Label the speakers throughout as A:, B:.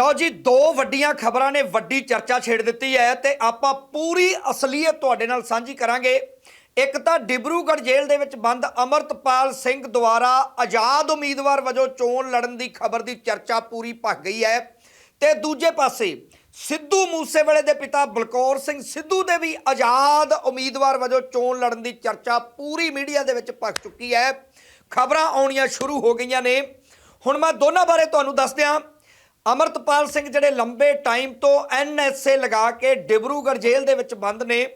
A: ਲਓ ਜੀ, ਦੋ ਵੱਡੀਆਂ ਖਬਰਾਂ ਨੇ ਵੱਡੀ ਚਰਚਾ ਛੇੜ ਦਿੱਤੀ ਹੈ ਤੇ ਆਪਾਂ ਪੂਰੀ ਅਸਲੀਅਤ ਤੁਹਾਡੇ ਨਾਲ ਸਾਂਝੀ ਕਰਾਂਗੇ। ਇੱਕ ਤਾਂ ਡਿਬਰੂਗੜ੍ਹ ਜੇਲ੍ਹ ਦੇ ਵਿੱਚ ਬੰਦ ਅਮਰਤਪਾਲ ਸਿੰਘ ਦੁਆਰਾ ਆਜ਼ਾਦ ਉਮੀਦਵਾਰ ਵਜੋਂ ਚੋਣ ਲੜਨ ਦੀ ਖਬਰ ਦੀ ਚਰਚਾ ਪੂਰੀ ਭਖ ਗਈ ਹੈ। ਤੇ ਦੂਜੇ ਪਾਸੇ, ਸਿੱਧੂ ਮੂਸੇਵਾਲੇ ਦੇ ਪਿਤਾ ਬਲਕੌਰ ਸਿੰਘ ਸਿੱਧੂ ਦੇ ਵੀ ਆਜ਼ਾਦ ਉਮੀਦਵਾਰ ਵਜੋਂ ਚੋਣ ਲੜਨ ਦੀ ਚਰਚਾ ਪੂਰੀ ਮੀਡੀਆ ਦੇ ਵਿੱਚ ਭਖ ਚੁੱਕੀ ਹੈ। ਖਬਰਾਂ ਆਉਣੀਆਂ ਸ਼ੁਰੂ ਹੋ ਗਈਆਂ ਨੇ। ਹੁਣ ਮੈਂ ਦੋਨਾਂ ਬਾਰੇ ਤੁਹਾਨੂੰ ਦੱਸ ਦਿਆਂ। ਅਮਰਤਪਾਲ ਸਿੰਘ ਜਿਹੜੇ ਲੰਬੇ ਟਾਈਮ ਤੋਂ ਐਨਐਸਏ ਲਗਾ ਕੇ ਡਿਬਰੂਗੜ੍ਹ ਜੇਲ੍ਹ ਦੇ ਵਿੱਚ ਬੰਦ ਨੇ,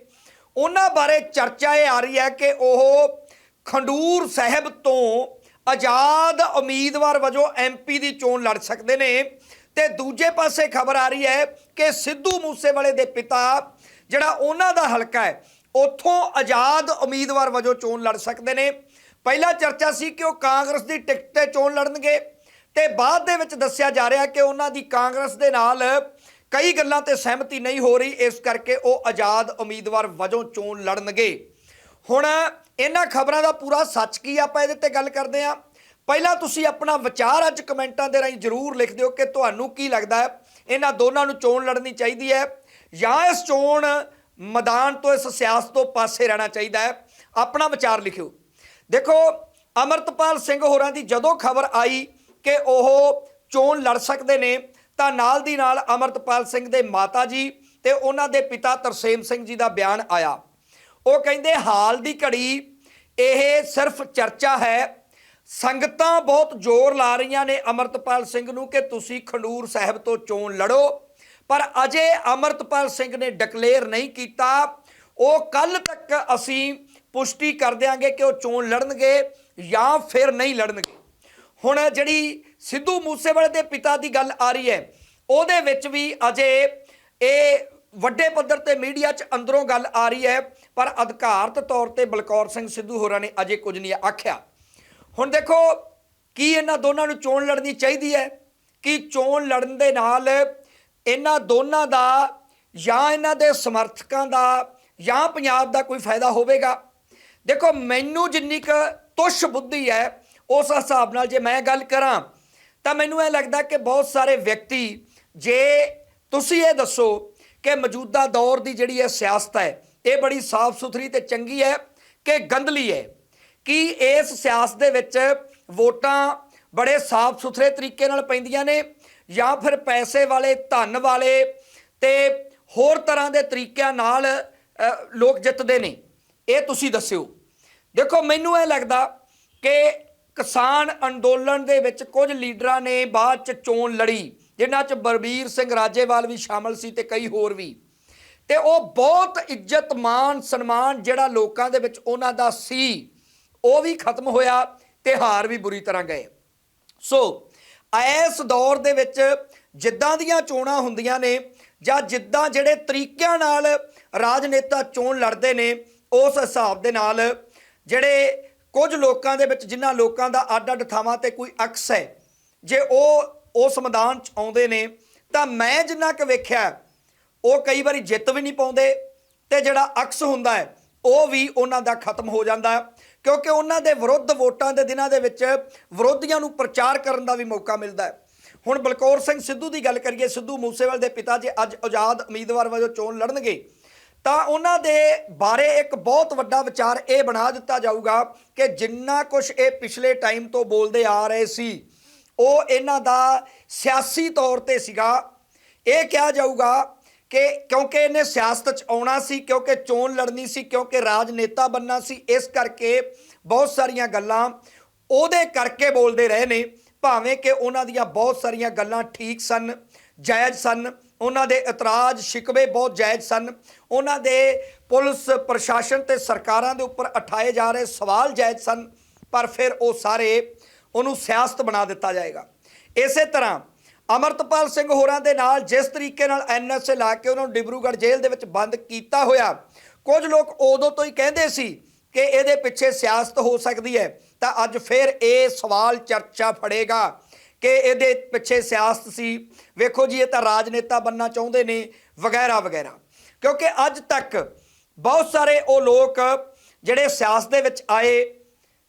A: ਉਹਨਾਂ ਬਾਰੇ ਚਰਚਾ ਇਹ ਆ ਰਹੀ ਹੈ ਕਿ ਉਹ ਖੰਡੂਰ ਸਾਹਿਬ ਤੋਂ ਆਜ਼ਾਦ ਉਮੀਦਵਾਰ ਵਜੋਂ ਐਮਪੀ ਦੀ ਚੋਣ ਲੜ ਸਕਦੇ ਨੇ ਤੇ ਦੂਜੇ ਪਾਸੇ ਖਬਰ ਆ ਰਹੀ ਹੈ ਕਿ ਸਿੱਧੂ ਮੂਸੇਵਾਲੇ ਦੇ ਪਿਤਾ ਜਿਹੜਾ ਉਹਨਾਂ ਦਾ ਹਲਕਾ ਹੈ, ਉੱਥੋਂ ਆਜ਼ਾਦ ਉਮੀਦਵਾਰ ਵਜੋਂ ਚੋਣ ਲੜ ਸਕਦੇ ਨੇ। ਪਹਿਲਾ ਚਰਚਾ ਸੀ ਕਿ ਉਹ ਕਾਂਗਰਸ ਦੀ ਟਿਕਟ ਤੇ ਚੋਣ ਲੜਨਗੇ। ਤੇ ਬਾਅਦ ਦੇ ਵਿੱਚ ਦੱਸਿਆ ਜਾ ਰਿਹਾ ਕਿ ਉਹਨਾਂ ਦੀ ਕਾਂਗਰਸ ਦੇ ਨਾਲ ਕਈ ਗੱਲਾਂ ਤੇ ਸਹਿਮਤੀ ਨਹੀਂ ਹੋ ਰਹੀ, ਇਸ ਕਰਕੇ ਉਹ ਆਜ਼ਾਦ ਉਮੀਦਵਾਰ ਵਜੋਂ ਚੋਣ ਲੜਨਗੇ। ਹੁਣ ਇਹਨਾਂ ਖਬਰਾਂ ਦਾ ਪੂਰਾ ਸੱਚ ਕੀ ਆਪਾਂ ਇਹਦੇ ਤੇ ਗੱਲ ਕਰਦੇ ਹਾਂ। ਪਹਿਲਾਂ ਤੁਸੀਂ ਆਪਣਾ ਵਿਚਾਰ ਅੱਜ ਕਮੈਂਟਾਂ ਦੇ ਰਾਹੀਂ ਜਰੂਰ ਲਿਖ ਦਿਓ ਕਿ ਤੁਹਾਨੂੰ ਕੀ ਲੱਗਦਾ ਹੈ। ਇਹਨਾਂ ਦੋਨਾਂ ਨੂੰ ਚੋਣ ਲੜਨੀ ਚਾਹੀਦੀ ਹੈ ਜਾਂ ਇਸ ਚੋਣ ਮੈਦਾਨ ਤੋਂ, ਇਸ ਸਿਆਸਤ ਤੋਂ ਪਾਸੇ ਰਹਿਣਾ ਚਾਹੀਦਾ ਹੈ। ਆਪਣਾ ਵਿਚਾਰ ਲਿਖਿਓ। ਦੇਖੋ, ਅਮਰਤਪਾਲ ਸਿੰਘ ਹੋਰਾਂ ਦੀ ਜਦੋਂ ਖਬਰ ਆਈ ਕਿ ਉਹ ਚੋਣ ਲੜ ਸਕਦੇ ਨੇ, ਤਾਂ ਨਾਲ ਦੀ ਨਾਲ ਅਮਰਤਪਾਲ ਸਿੰਘ ਦੇ ਮਾਤਾ ਜੀ ਤੇ ਉਹਨਾਂ ਦੇ ਪਿਤਾ ਤਰਸੇਮ ਸਿੰਘ ਜੀ ਦਾ ਬਿਆਨ ਆਇਆ। ਉਹ ਕਹਿੰਦੇ, ਹਾਲ ਦੀ ਘੜੀ ਇਹ ਸਿਰਫ ਚਰਚਾ ਹੈ। ਸੰਗਤਾਂ ਬਹੁਤ ਜ਼ੋਰ ਲਾ ਰਹੀਆਂ ਨੇ ਅਮਰਤਪਾਲ ਸਿੰਘ ਨੂੰ ਕਿ ਤੁਸੀਂ ਖੰਡੂਰ ਸਾਹਿਬ ਤੋਂ ਚੋਣ ਲੜੋ। ਪਰ ਅਜੇ ਅਮਰਤਪਾਲ ਸਿੰਘ ਨੇ ਡਿਕਲੇਅਰ ਨਹੀਂ ਕੀਤਾ। ਉਹ ਕੱਲ ਤੱਕ ਅਸੀਂ ਪੁਸ਼ਟੀ ਕਰ ਦਿਆਂਗੇ ਕਿ ਉਹ ਚੋਣ ਲੜਨਗੇ ਜਾਂ ਫਿਰ ਨਹੀਂ ਲੜਨਗੇ। ਹੁਣ ਜਿਹੜੀ ਸਿੱਧੂ ਮੂਸੇਵਾਲੇ ਦੇ ਪਿਤਾ ਦੀ ਗੱਲ ਆ ਰਹੀ ਹੈ, ਉਹਦੇ ਵਿੱਚ ਵੀ ਅਜੇ ਇਹ ਵੱਡੇ ਪੱਧਰ ਤੇ ਮੀਡੀਆ 'ਚ ਅੰਦਰੋਂ ਗੱਲ ਆ ਰਹੀ ਹੈ, ਪਰ ਅਧਿਕਾਰਤ ਤੌਰ ਤੇ ਬਲਕੌਰ ਸਿੰਘ ਸਿੱਧੂ ਹੋਰਾਂ ਨੇ ਅਜੇ ਕੁਝ ਨਹੀਂ ਆਖਿਆ। ਹੁਣ ਦੇਖੋ, ਕੀ ਇਹਨਾਂ ਦੋਨਾਂ ਨੂੰ ਚੋਣ ਲੜਨੀ ਚਾਹੀਦੀ ਹੈ? ਕਿ ਚੋਣ ਲੜਨ ਦੇ ਨਾਲ ਇਹਨਾਂ ਦੋਨਾਂ ਦਾ ਜਾਂ ਇਹਨਾਂ ਦੇ ਸਮਰਥਕਾਂ ਦਾ ਜਾਂ ਪੰਜਾਬ ਦਾ ਕੋਈ ਫਾਇਦਾ ਹੋਵੇਗਾ? ਦੇਖੋ, ਮੈਨੂੰ ਜਿੰਨੀ ਕੁ ਤੁਸ਼ ਬੁੱਧੀ ਹੈ ਉਸ ਹਿਸਾਬ ਨਾਲ ਜੇ ਮੈਂ ਗੱਲ ਕਰਾਂ, ਤਾਂ ਮੈਨੂੰ ਇਹ ਲੱਗਦਾ ਕਿ ਬਹੁਤ ਸਾਰੇ ਵਿਅਕਤੀ, ਜੇ ਤੁਸੀਂ ਇਹ ਦੱਸੋ ਕਿ ਮੌਜੂਦਾ ਦੌਰ ਦੀ ਜਿਹੜੀ ਇਹ ਸਿਆਸਤ ਹੈ, ਇਹ ਬੜੀ ਸਾਫ਼ ਸੁਥਰੀ ਤੇ ਚੰਗੀ ਹੈ ਕਿ ਗੰਦਲੀ ਹੈ? ਕਿ ਇਸ ਸਿਆਸਤ ਦੇ ਵਿੱਚ ਵੋਟਾਂ ਬੜੇ ਸਾਫ਼ ਸੁਥਰੇ ਤਰੀਕੇ ਨਾਲ ਪੈਂਦੀਆਂ ਨੇ, ਜਾਂ ਫਿਰ ਪੈਸੇ ਵਾਲੇ, ਧਨ ਵਾਲੇ ਤੇ ਹੋਰ ਤਰ੍ਹਾਂ ਦੇ ਤਰੀਕਿਆਂ ਨਾਲ ਲੋਕ ਜਿੱਤਦੇ ਨੇ? ਇਹ ਤੁਸੀਂ ਦੱਸਿਓ। ਦੇਖੋ, ਮੈਨੂੰ ਇਹ ਲੱਗਦਾ ਕਿ ਕਿਸਾਨ ਅੰਦੋਲਨ ਦੇ ਵਿੱਚ ਕੁਝ ਲੀਡਰਾਂ ਨੇ ਬਾਅਦ ਚ ਚੋਣ ਲੜੀ, ਜਿਨ੍ਹਾਂ ਚ ਬਰਬੀਰ ਸਿੰਘ ਰਾਜੇਵਾਲ ਵੀ ਸ਼ਾਮਲ ਸੀ ਤੇ ਕਈ ਹੋਰ ਵੀ। ਤੇ ਉਹ ਬਹੁਤ ਇੱਜ਼ਤ ਮਾਨ ਸਨਮਾਨ ਜਿਹੜਾ ਲੋਕਾਂ ਦੇ ਵਿੱਚ ਉਹਨਾਂ ਦਾ ਸੀ, ਉਹ ਵੀ ਖਤਮ ਹੋਇਆ ਤੇ ਹਾਰ ਵੀ ਬੁਰੀ ਤਰ੍ਹਾਂ ਗਏ। ਸੋ, ਇਸ ਦੌਰ ਦੇ ਵਿੱਚ ਜਿੱਦਾਂ ਦੀਆਂ ਚੋਣਾਂ ਹੁੰਦੀਆਂ ਨੇ, ਜਾਂ ਜਿੱਦਾਂ ਜਿਹੜੇ ਤਰੀਕਿਆਂ ਨਾਲ ਰਾਜਨੇਤਾ ਚੋਣ ਲੜਦੇ ਨੇ, ਉਸ ਹਿਸਾਬ ਦੇ ਨਾਲ ਜਿਹੜੇ ਕੁਝ ਲੋਕਾਂ ਦੇ ਵਿੱਚ ਜਿਨ੍ਹਾਂ ਲੋਕਾਂ ਦਾ ਅੱਡ-ਅੱਡ ਥਾਵਾਂ ਤੇ ਕੋਈ ਅਕਸ ਹੈ, ਜੇ ਉਹ ਉਸ ਮੈਦਾਨ 'ਚ ਆਉਂਦੇ ਨੇ, ਤਾਂ ਮੈਂ ਜਿੰਨਾ ਕੁ ਵੇਖਿਆ, ਉਹ ਕਈ ਵਾਰੀ ਜਿੱਤ ਵੀ ਨਹੀਂ ਪਾਉਂਦੇ ਤੇ ਜਿਹੜਾ ਅਕਸ ਹੁੰਦਾ ਹੈ, ਉਹ ਵੀ ਉਹਨਾਂ ਦਾ ਖਤਮ ਹੋ ਜਾਂਦਾ ਕਿਉਂਕਿ ਉਹਨਾਂ ਦੇ ਵਿਰੁੱਧ ਵੋਟਾਂ ਦੇ ਦਿਨਾਂ ਦੇ ਵਿੱਚ ਵਿਰੋਧੀਆਂ ਨੂੰ ਪ੍ਰਚਾਰ ਕਰਨ ਦਾ ਵੀ ਮੌਕਾ ਮਿਲਦਾ ਹੈ। ਹੁਣ ਬਲਕੌਰ ਸਿੰਘ ਸਿੱਧੂ ਦੀ ਗੱਲ ਕਰੀਏ, ਸਿੱਧੂ ਮੂਸੇਵਾਲ ਦੇ ਪਿਤਾ ਜੇ ਅੱਜ ਆਜ਼ਾਦ ਉਮੀਦਵਾਰ ਵਜੋਂ ਚੋਣ ਲੜਨਗੇ। ਤਾਂ ਉਹਨਾਂ ਦੇ ਬਾਰੇ ਇੱਕ ਬਹੁਤ ਵੱਡਾ ਵਿਚਾਰ ਇਹ ਬਣਾ ਦਿੱਤਾ ਜਾਊਗਾ ਕਿ ਜਿੰਨਾ ਕੁਝ ਇਹ ਪਿਛਲੇ ਟਾਈਮ ਤੋਂ ਬੋਲਦੇ ਆ ਰਹੇ ਸੀ, ਉਹ ਇਹਨਾਂ ਦਾ ਸਿਆਸੀ ਤੌਰ ਤੇ ਸੀਗਾ। ਇਹ ਕਿਹਾ ਜਾਊਗਾ ਕਿ ਕਿਉਂਕਿ ਇਹਨੇ ਸਿਆਸਤ 'ਚ ਆਉਣਾ ਸੀ, ਕਿਉਂਕਿ ਚੋਣ ਲੜਨੀ ਸੀ, ਕਿਉਂਕਿ ਰਾਜਨੇਤਾ ਬੰਨਾ ਸੀ, ਇਸ ਕਰਕੇ ਬਹੁਤ ਸਾਰੀਆਂ ਗੱਲਾਂ ਉਹਦੇ ਕਰਕੇ ਬੋਲਦੇ ਰਹੇ ਨੇ, ਭਾਵੇਂ ਕਿ ਉਹਨਾਂ ਦੀਆਂ ਬਹੁਤ ਸਾਰੀਆਂ ਗੱਲਾਂ ਠੀਕ ਸਨ, ਜਾਇਜ਼ ਸਨ ਉਹਨਾਂ ਦੇ ਇਤਰਾਜ਼ ਸ਼ਿਕਵੇ ਬਹੁਤ ਜਾਇਜ਼ ਸਨ। ਉਹਨਾਂ ਦੇ ਪੁਲਿਸ, ਪ੍ਰਸ਼ਾਸਨ ਤੇ ਸਰਕਾਰਾਂ ਦੇ ਉੱਪਰ ਉਠਾਏ ਜਾ ਰਹੇ ਸਵਾਲ ਜਾਇਜ਼ ਸਨ, ਪਰ ਫਿਰ ਉਹ ਸਾਰੇ ਉਹਨੂੰ ਸਿਆਸਤ ਬਣਾ ਦਿੱਤਾ ਜਾਏਗਾ। ਇਸੇ ਤਰ੍ਹਾਂ ਅਮਰਤਪਾਲ ਸਿੰਘ ਹੋਰਾਂ ਦੇ ਨਾਲ ਜਿਸ ਤਰੀਕੇ ਨਾਲ ਐਨਐਸਏ ਲਾ ਕੇ ਉਹਨਾਂ ਨੂੰ ਡਿਬਰੂਗੜ੍ਹ ਜੇਲ੍ਹ ਦੇ ਵਿੱਚ ਬੰਦ ਕੀਤਾ ਹੋਇਆ, ਕੁਝ ਲੋਕ ਉਦੋਂ ਤੋਂ ਹੀ ਕਹਿੰਦੇ ਸੀ ਕਿ ਇਹਦੇ ਪਿੱਛੇ ਸਿਆਸਤ ਹੋ ਸਕਦੀ ਹੈ, ਤਾਂ ਅੱਜ ਫਿਰ ਇਹ ਸਵਾਲ ਚਰਚਾ ਫੜੇਗਾ। ਕਿ ਇਹਦੇ ਪਿੱਛੇ ਸਿਆਸਤ ਸੀ। ਵੇਖੋ ਜੀ, ਇਹ ਤਾਂ ਰਾਜਨੇਤਾ ਬੰਨਾ ਚਾਹੁੰਦੇ ਨੇ, ਵਗੈਰਾ ਵਗੈਰਾ। ਕਿਉਂਕਿ ਅੱਜ ਤੱਕ ਬਹੁਤ ਸਾਰੇ ਉਹ ਲੋਕ ਜਿਹੜੇ ਸਿਆਸਤ ਦੇ ਵਿੱਚ ਆਏ,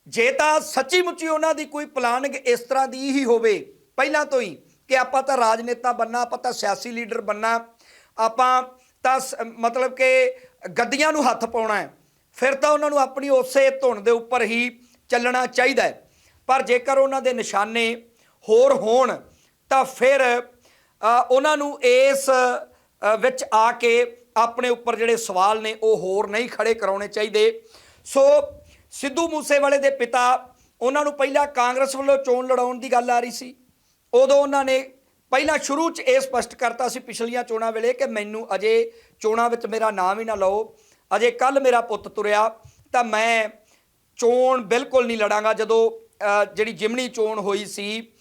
A: ਜੇ ਤਾਂ ਸੱਚੀ ਮੁੱਚੀ ਉਹਨਾਂ ਦੀ ਕੋਈ ਪਲਾਨਿੰਗ ਇਸ ਤਰ੍ਹਾਂ ਦੀ ਹੀ ਹੋਵੇ, ਪਹਿਲਾਂ ਤੋਂ ਹੀ, ਕਿ ਆਪਾਂ ਤਾਂ ਰਾਜਨੇਤਾ ਬੰਨਾ ਆਪਾਂ ਤਾਂ ਸਿਆਸੀ ਲੀਡਰ ਬੰਨਾ ਆਪਾਂ ਤਾਂ ਸ- ਮਤਲਬ ਕਿ ਗੱਦੀਆਂ ਨੂੰ ਹੱਥ ਪਾਉਣਾ ਹੈ, ਫਿਰ ਤਾਂ ਉਹਨਾਂ ਨੂੰ ਆਪਣੀ ਉਸੇ ਧੁਨ ਦੇ ਉੱਪਰ ਹੀ ਚੱਲਣਾ ਚਾਹੀਦਾ ਪਰ ਜੇਕਰ ਉਹਨਾਂ ਦੇ ਨਿਸ਼ਾਨੇ ਹੋਰ ਹੋਣ, ਤਾਂ ਫਿਰ ਉਹਨਾਂ ਨੂੰ ਇਸ ਵਿੱਚ ਆ ਕੇ ਆਪਣੇ ਉੱਪਰ ਜਿਹੜੇ ਸਵਾਲ ਨੇ, ਉਹ ਹੋਰ ਨਹੀਂ ਖੜੇ ਕਰਾਉਣੇ ਚਾਹੀਦੇ। ਸੋ, ਸਿੱਧੂ ਮੂਸੇਵਾਲੇ ਦੇ ਪਿਤਾ, ਉਹਨਾਂ ਨੂੰ ਪਹਿਲਾਂ ਕਾਂਗਰਸ ਵੱਲੋਂ ਚੋਣ ਲੜਾਉਣ ਦੀ ਗੱਲ ਆ ਰਹੀ ਸੀ। ਉਦੋਂ ਉਹਨਾਂ ਨੇ ਪਹਿਲਾਂ ਸ਼ੁਰੂ 'ਚ ਇਹ ਸਪਸ਼ਟ ਕਰਤਾ ਸੀ ਪਿਛਲੀਆਂ ਚੋਣਾਂ ਵੇਲੇ ਕਿ ਮੈਨੂੰ ਅਜੇ ਚੋਣਾਂ ਵਿੱਚ ਮੇਰਾ ਨਾਮ ਹੀ ਨਾ ਲਓ, ਅਜੇ ਕੱਲ ਮੇਰਾ ਪੁੱਤ ਤੁਰਿਆ, ਤਾਂ ਮੈਂ ਚੋਣ ਬਿਲਕੁਲ ਨਹੀਂ ਲੜਾਂਗਾ। ਜਦੋਂ ਜਿਹੜੀ ਜਿਮਣੀ ਚੋਣ ਹੋਈ ਸੀ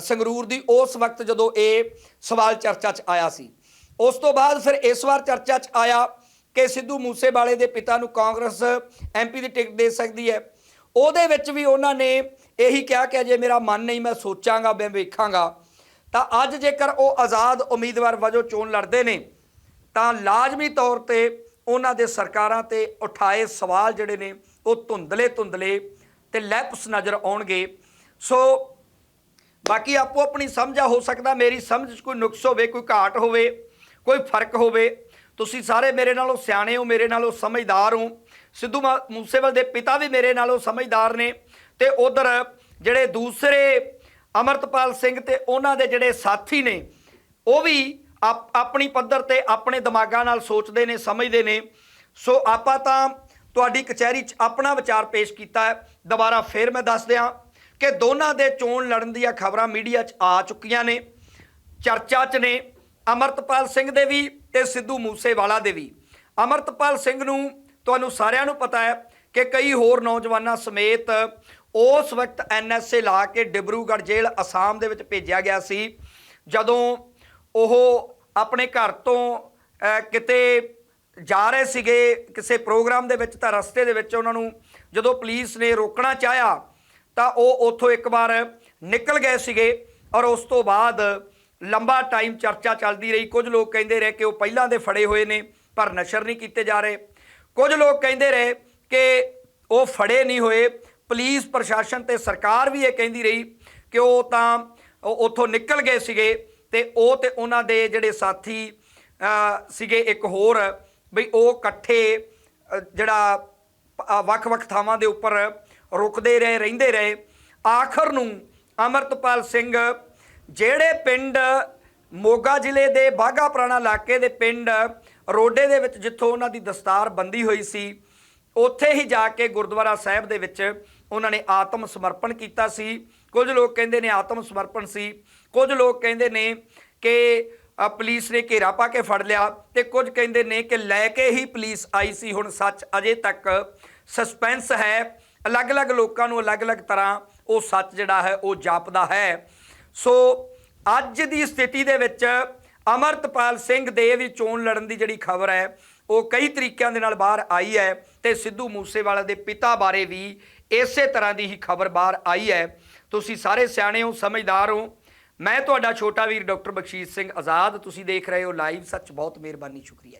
A: ਸੰਗਰੂਰ ਦੀ ਉਸ ਵਕਤ ਜਦੋਂ ਇਹ ਸਵਾਲ ਚਰਚਾ 'ਚ ਆਇਆ ਸੀ। ਉਸ ਤੋਂ ਬਾਅਦ ਫਿਰ ਇਸ ਵਾਰ ਚਰਚਾ 'ਚ ਆਇਆ ਕਿ ਸਿੱਧੂ ਮੂਸੇਵਾਲੇ ਦੇ ਪਿਤਾ ਨੂੰ ਕਾਂਗਰਸ ਐਮਪੀ ਦੀ ਟਿਕਟ ਦੇ ਸਕਦੀ ਹੈ। ਉਹਦੇ ਵਿੱਚ ਵੀ ਉਹਨਾਂ ਨੇ ਇਹੀ ਕਿਹਾ ਕਿ ਜੇ ਮੇਰਾ ਮਨ ਨਹੀਂ, ਮੈਂ ਸੋਚਾਂਗਾ, ਮੈਂ ਵੇਖਾਂਗਾ। ਤਾਂ ਅੱਜ ਜੇਕਰ ਉਹ ਆਜ਼ਾਦ ਉਮੀਦਵਾਰ ਵਜੋਂ ਚੋਣ ਲੜਦੇ ਨੇ, ਤਾਂ ਲਾਜ਼ਮੀ ਤੌਰ ਤੇ ਉਹਨਾਂ ਦੇ ਸਰਕਾਰਾਂ ਤੇ ਉਠਾਏ ਸਵਾਲ ਜਿਹੜੇ ਨੇ, ਉਹ ਧੁੰਦਲੇ ਧੁੰਦਲੇ ਤੇ ਲੈਪਸ ਨਜ਼ਰ ਆਉਣਗੇ। ਸੋ ਬਾਕੀ ਆਪੋ ਆਪਣੀ ਸਮਝ ਆ, ਹੋ ਸਕਦਾ ਮੇਰੀ ਸਮਝ 'ਚ ਕੋਈ ਨੁਕਸ ਹੋਵੇ, ਕੋਈ ਘਾਟ ਹੋਵੇ, ਕੋਈ ਫ਼ਰਕ ਹੋਵੇ। ਤੁਸੀਂ ਸਾਰੇ ਮੇਰੇ ਨਾਲੋਂ ਸਿਆਣੇ ਹੋ, ਮੇਰੇ ਨਾਲੋਂ ਸਮਝਦਾਰ ਹੋ। ਸਿੱਧੂ ਮਾ- ਮੂਸੇਵਾਲ ਦੇ ਪਿਤਾ ਵੀ ਮੇਰੇ ਨਾਲੋਂ ਸਮਝਦਾਰ ਨੇ ਤੇ ਉਧਰ ਜਿਹੜੇ ਦੂਸਰੇ ਅਮਰਤਪਾਲ ਸਿੰਘ ਤੇ ਉਹਨਾਂ ਦੇ ਜਿਹੜੇ ਸਾਥੀ ਨੇ, ਉਹ ਵੀ ਆਪਣੀ ਪੱਧਰ ਤੇ ਆਪਣੇ ਦਿਮਾਗਾਂ ਨਾਲ ਸੋਚਦੇ ਨੇ, ਸਮਝਦੇ ਨੇ। ਸੋ ਆਪਾਂ ਤਾਂ ਤੁਹਾਡੀ ਕਚਹਿਰੀ 'ਚ ਆਪਣਾ ਵਿਚਾਰ ਪੇਸ਼ ਕੀਤਾ ਹੈ। ਦੁਬਾਰਾ ਫੇਰ ਮੈਂ ਦੱਸ ਦਿਆਂ ਕਿ ਦੋਨਾਂ ਦੇ ਚੋਣ ਲੜਨ ਦੀਆਂ ਖਬਰਾਂ ਮੀਡੀਆ 'ਚ ਆ ਚੁੱਕੀਆਂ ਨੇ, ਚਰਚਾ 'ਚ ਨੇ, ਅਮਰਤਪਾਲ ਸਿੰਘ ਦੇ ਵੀ ਤੇ ਸਿੱਧੂ ਮੂਸੇਵਾਲਾ ਦੇ ਵੀ। ਅਮਰਤਪਾਲ ਸਿੰਘ ਨੂੰ ਤੁਹਾਨੂੰ ਸਾਰਿਆਂ ਨੂੰ ਪਤਾ ਹੈ ਕਿ ਕਈ ਹੋਰ ਨੌਜਵਾਨਾਂ ਸਮੇਤ ਉਸ ਵਕਤ ਐਨਐਸਏ ਲਾ ਕੇ ਡਿਬਰੂਗੜ੍ਹ ਜੇਲ੍ਹ ਅਸਾਮ ਦੇ ਵਿੱਚ ਭੇਜਿਆ ਗਿਆ ਸੀ, ਜਦੋਂ ਉਹ ਆਪਣੇ ਘਰ ਤੋਂ ਕਿਤੇ ਜਾ ਰਹੇ ਸੀਗੇ, ਕਿਸੇ ਪ੍ਰੋਗਰਾਮ ਦੇ ਵਿੱਚ ਤਾਂ ਰਸਤੇ ਦੇ ਵਿੱਚ ਉਹਨਾਂ ਨੂੰ ਜਦੋਂ ਪੁਲਿਸ ਨੇ ਰੋਕਣਾ ਚਾਹਿਆ ਤਾਂ ਉਹ ਉੱਥੋਂ ਇੱਕ ਵਾਰ ਨਿਕਲ ਗਏ ਸੀਗੇ ਔਰ ਉਸ ਤੋਂ ਬਾਅਦ ਲੰਬਾ ਟਾਈਮ ਚਰਚਾ ਚੱਲਦੀ ਰਹੀ। ਕੁਝ ਲੋਕ ਕਹਿੰਦੇ ਰਹੇ ਕਿ ਉਹ ਪਹਿਲਾਂ ਦੇ ਫੜੇ ਹੋਏ ਨੇ, ਪਰ ਨਸ਼ਰ ਨਹੀਂ ਕੀਤੇ ਜਾ ਰਹੇ। ਕੁਝ ਲੋਕ ਕਹਿੰਦੇ ਰਹੇ ਕਿ ਉਹ ਫੜੇ ਨਹੀਂ ਹੋਏ। ਪੁਲਿਸ ਪ੍ਰਸ਼ਾਸਨ ਤੇ ਸਰਕਾਰ ਵੀ ਇਹ ਕਹਿੰਦੀ ਰਹੀ ਕਿ ਉਹ ਤਾਂ ਉਹ ਉੱਥੋਂ ਨਿਕਲ ਗਏ ਸੀਗੇ ਤੇ ਉਹ ਤੇ ਉਹਨਾਂ ਦੇ ਜਿਹੜੇ ਸਾਥੀ ਸੀਗੇ ਇੱਕ ਹੋਰ ਵੀ ਉਹ ਇਕੱਠੇ ਜਿਹੜਾ ਵੱਖ-ਵੱਖ ਥਾਵਾਂ ਦੇ ਉੱਪਰ ਰੁਕਦੇ ਰਹੇ ਰਹਿੰਦੇ ਰਹੇ। ਆਖਰ ਨੂੰ ਅਮਰਤਪਾਲ ਸਿੰਘ ਜਿਹੜੇ ਪਿੰਡ ਮੋਗਾ ਜ਼ਿਲ੍ਹੇ ਦੇ ਬਾਘਾ ਪੁਰਾਣਾ ਇਲਾਕੇ ਦੇ ਪਿੰਡ ਰੋਡੇ ਦੇ ਵਿੱਚ ਜਿੱਥੋਂ ਉਹਨਾਂ ਦੀ ਦਸਤਾਰ ਬੰਦੀ ਹੋਈ ਸੀ ਉੱਥੇ ਹੀ ਜਾ ਕੇ ਗੁਰਦੁਆਰਾ ਸਾਹਿਬ ਦੇ ਵਿੱਚ ਉਹਨਾਂ ਨੇ ਆਤਮ ਸਮਰਪਣ ਕੀਤਾ ਸੀ। ਕੁਝ ਲੋਕ ਕਹਿੰਦੇ ਨੇ ਆਤਮ ਸਮਰਪਣ ਸੀ ਕੁਝ ਲੋਕ ਕਹਿੰਦੇ ਨੇ ਕਿ ਅ, ਪੁਲਿਸ ਨੇ ਘੇਰਾ ਪਾ ਕੇ ਫੜ ਲਿਆ ਤੇ ਕੁਝ ਕਹਿੰਦੇ ਨੇ ਕਿ ਲੈ ਕੇ ਹੀ ਪੁਲਿਸ ਆਈ ਸੀ। ਹੁਣ ਸੱਚ ਅਜੇ ਤੱਕ ਸਸਪੈਂਸ ਹੈ। ਅਲੱਗ-ਅਲੱਗ ਲੋਕਾਂ ਨੂੰ ਅਲੱਗ-ਅਲੱਗ ਤਰ੍ਹਾਂ ਉਹ ਸੱਚ ਜਿਹੜਾ ਹੈ ਉਹ ਜਾਪਦਾ ਹੈ। ਸੋ ਅੱਜ ਦੀ ਸਥਿਤੀ ਦੇ ਵਿੱਚ ਅਮਰਤਪਾਲ ਸਿੰਘ ਦੇ ਵੀ ਚੋਣ ਲੜਨ ਦੀ ਜਿਹੜੀ ਖਬਰ ਹੈ, ਉਹ ਕਈ ਤਰੀਕਿਆਂ ਦੇ ਨਾਲ ਬਾਹਰ ਆਈ ਹੈ ਤੇ ਸਿੱਧੂ ਮੂਸੇਵਾਲਾ ਦੇ ਪਿਤਾ ਬਾਰੇ ਵੀ ਇਸੇ ਤਰ੍ਹਾਂ ਦੀ ਹੀ ਖਬਰ ਬਾਹਰ ਆਈ ਹੈ। ਤੁਸੀਂ ਸਾਰੇ ਸਿਆਣੇ ਹੋ, ਸਮਝਦਾਰ ਹੋ। ਮੈਂ ਤੁਹਾਡਾ ਛੋਟਾ ਵੀਰ ਡਾਕਟਰ ਬਖਸ਼ੀਸ਼ ਸਿੰਘ ਆਜ਼ਾਦ। ਤੁਸੀਂ ਦੇਖ ਰਹੇ ਹੋ ਲਾਈਵ। ਸੱਚ ਬਹੁਤ ਮਿਹਰਬਾਨੀ, ਸ਼ੁਕਰੀਆ